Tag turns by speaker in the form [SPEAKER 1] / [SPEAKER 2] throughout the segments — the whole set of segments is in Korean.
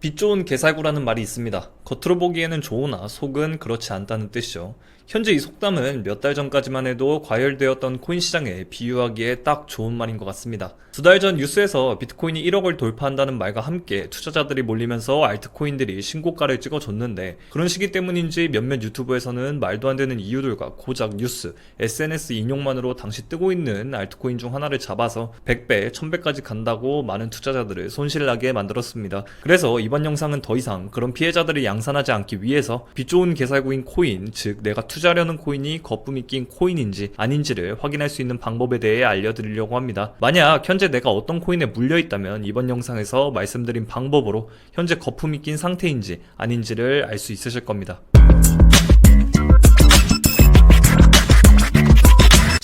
[SPEAKER 1] 빛 좋은 개살구라는 말이 있습니다. 겉으로 보기에는 좋으나 속은 그렇지 않다는 뜻이죠. 현재 이 속담은 몇 달 전까지만 해도 과열되었던 코인 시장에 비유하기에 딱 좋은 말인 것 같습니다. 두 달 전 뉴스에서 비트코인이 1억을 돌파한다는 말과 함께 투자자들이 몰리면서 알트코인들이 신고가를 찍어줬는데 그런 시기 때문인지 몇몇 유튜브에서는 말도 안 되는 이유들과 고작 뉴스, SNS 인용만으로 당시 뜨고 있는 알트코인 중 하나를 잡아서 100배, 1000배까지 간다고 많은 투자자들을 손실나게 만들었습니다. 그래서 이번 영상은 더 이상 그런 피해자들이 양산하지 않기 위해서 빛 좋은 개살구인 코인, 즉 내가 투자 하려는 코인이 거품이 낀 코인인지 아닌지를 확인할 수 있는 방법에 대해 알려드리려고 합니다. 만약 현재 내가 어떤 코인에 물려 있다면 이번 영상에서 말씀드린 방법으로 현재 거품이 낀 상태인지 아닌지를 알 수 있으실 겁니다.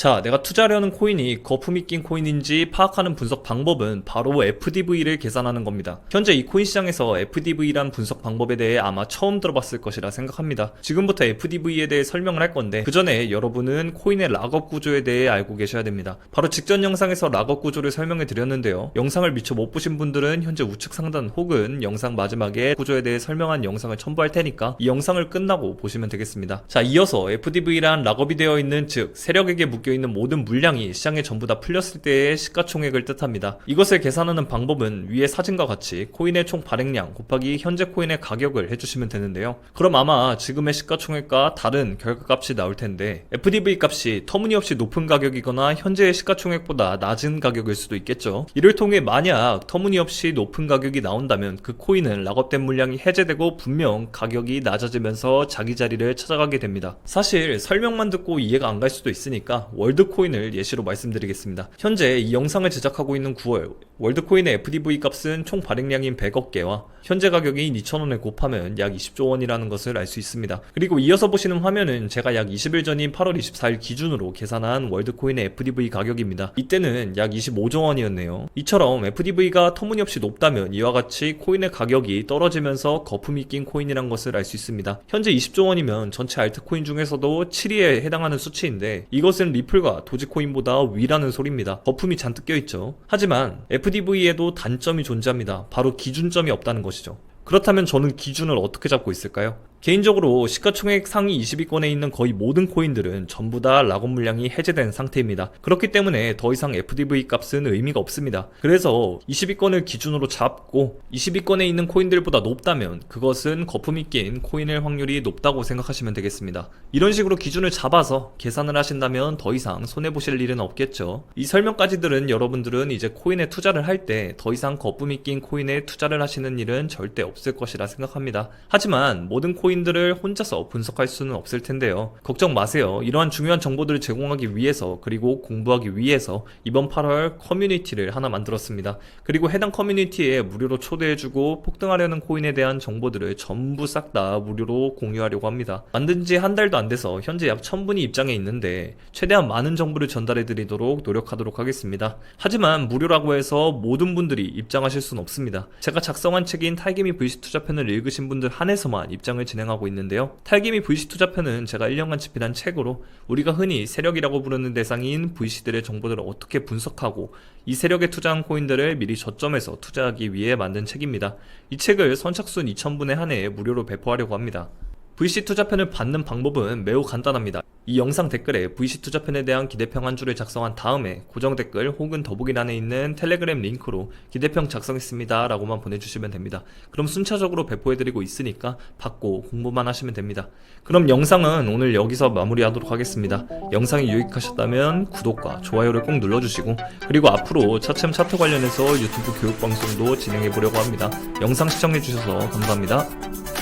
[SPEAKER 1] 자, 내가 투자하려는 코인이 거품이 낀 코인인지 파악하는 분석 방법은 바로 FDV를 계산하는 겁니다. 현재 이 코인 시장에서 FDV란 분석 방법에 대해 아마 처음 들어봤을 것이라 생각합니다. 지금부터 FDV에 대해 설명을 할 건데 그 전에 여러분은 코인의 락업 구조에 대해 알고 계셔야 됩니다. 바로 직전 영상에서 락업 구조를 설명해 드렸는데요. 영상을 미처 못 보신 분들은 현재 우측 상단 혹은 영상 마지막에 구조에 대해 설명한 영상을 첨부할 테니까 이 영상을 끝나고 보시면 되겠습니다. 자, 이어서 FDV란 락업이 되어 있는 즉 세력에게 묶여 있는 모든 물량이 시장에 전부 다 풀렸을 때의 시가총액을 뜻합니다. 이것을 계산하는 방법은 위의 사진과 같이 코인의 총 발행량 곱하기 현재 코인의 가격을 해주시면 되는데요. 그럼 아마 지금의 시가총액과 다른 결과값이 나올 텐데 FDV 값이 터무니없이 높은 가격이거나 현재의 시가총액보다 낮은 가격일 수도 있겠죠. 이를 통해 만약 터무니없이 높은 가격이 나온다면 그 코인은 락업된 물량이 해제되고 분명 가격이 낮아지면서 자기 자리를 찾아가게 됩니다. 사실 설명만 듣고 이해가 안 갈 수도 있으니까 월드코인을 예시로 말씀드리겠습니다. 현재 이 영상을 제작하고 있는 9월 월드코인의 FDV 값은 총 발행량인 100억 개와 현재 가격인 2,000원에 곱하면 약 20조 원이라는 것을 알 수 있습니다. 그리고 이어서 보시는 화면은 제가 약 20일 전인 8월 24일 기준으로 계산한 월드코인의 FDV 가격입니다. 이때는 약 25조 원이었네요. 이처럼 FDV가 터무니없이 높다면 이와 같이 코인의 가격이 떨어지면서 거품이 낀 코인이란 것을 알 수 있습니다. 현재 20조 원이면 전체 알트코인 중에서도 7위에 해당하는 수치인데 이것은 리플과 도지코인보다 위라는 소리입니다. 거품이 잔뜩 껴있죠. 하지만 FDV에도 단점이 존재합니다. 바로 기준점이 없다는 것이죠. 그렇다면 저는 기준을 어떻게 잡고 있을까요? 개인적으로 시가총액 상위 20위권에 있는 거의 모든 코인들은 전부 다 락업 물량이 해제된 상태입니다. 그렇기 때문에 더 이상 FDV 값은 의미가 없습니다. 그래서 20위권을 기준으로 잡고 20위권에 있는 코인들보다 높다면 그것은 거품이 낀 코인의 확률이 높다고 생각하시면 되겠습니다. 이런 식으로 기준을 잡아서 계산을 하신다면 더 이상 손해보실 일은 없겠죠. 이 설명까지 들은 여러분들은 이제 코인에 투자를 할 때 더 이상 거품이 낀 코인에 투자를 하시는 일은 절대 없을 것이라 생각합니다. 하지만 모든 코인 코인들을 혼자서 분석할 수는 없을 텐데요. 걱정 마세요. 이러한 중요한 정보들을 제공하기 위해서 그리고 공부하기 위해서 이번 8월 커뮤니티를 하나 만들었습니다. 그리고 해당 커뮤니티에 무료로 초대해주고 폭등하려는 코인에 대한 정보들을 전부 싹 다 무료로 공유하려고 합니다. 만든 지 한 달도 안 돼서 현재 약 1000분이 입장해 있는데 최대한 많은 정보를 전달해 드리도록 노력하도록 하겠습니다. 하지만 무료라고 해서 모든 분들이 입장하실 수는 없습니다. 제가 작성한 책인 탈개미 VC 투자편을 읽으신 분들 한해서만 입장을 진행 진행하고 있는데요. 탈기미 VC 투자편은 제가 1년간 집필한 책으로 우리가 흔히 세력이라고 부르는 대상인 VC들의 정보들을 어떻게 분석하고 이 세력에 투자한 코인들을 미리 저점에서 투자하기 위해 만든 책입니다. 이 책을 선착순 2,000분에 한해 무료로 배포하려고 합니다. VC 투자편을 받는 방법은 매우 간단합니다. 이 영상 댓글에 VC 투자편에 대한 기대평 한 줄을 작성한 다음에 고정 댓글 혹은 더보기란에 있는 텔레그램 링크로 기대평 작성했습니다 라고만 보내주시면 됩니다. 그럼 순차적으로 배포해드리고 있으니까 받고 공부만 하시면 됩니다. 그럼 영상은 오늘 여기서 마무리하도록 하겠습니다. 영상이 유익하셨다면 구독과 좋아요를 꼭 눌러주시고 그리고 앞으로 차츰 차트 관련해서 유튜브 교육 방송도 진행해 보려고 합니다. 영상 시청해주셔서 감사합니다.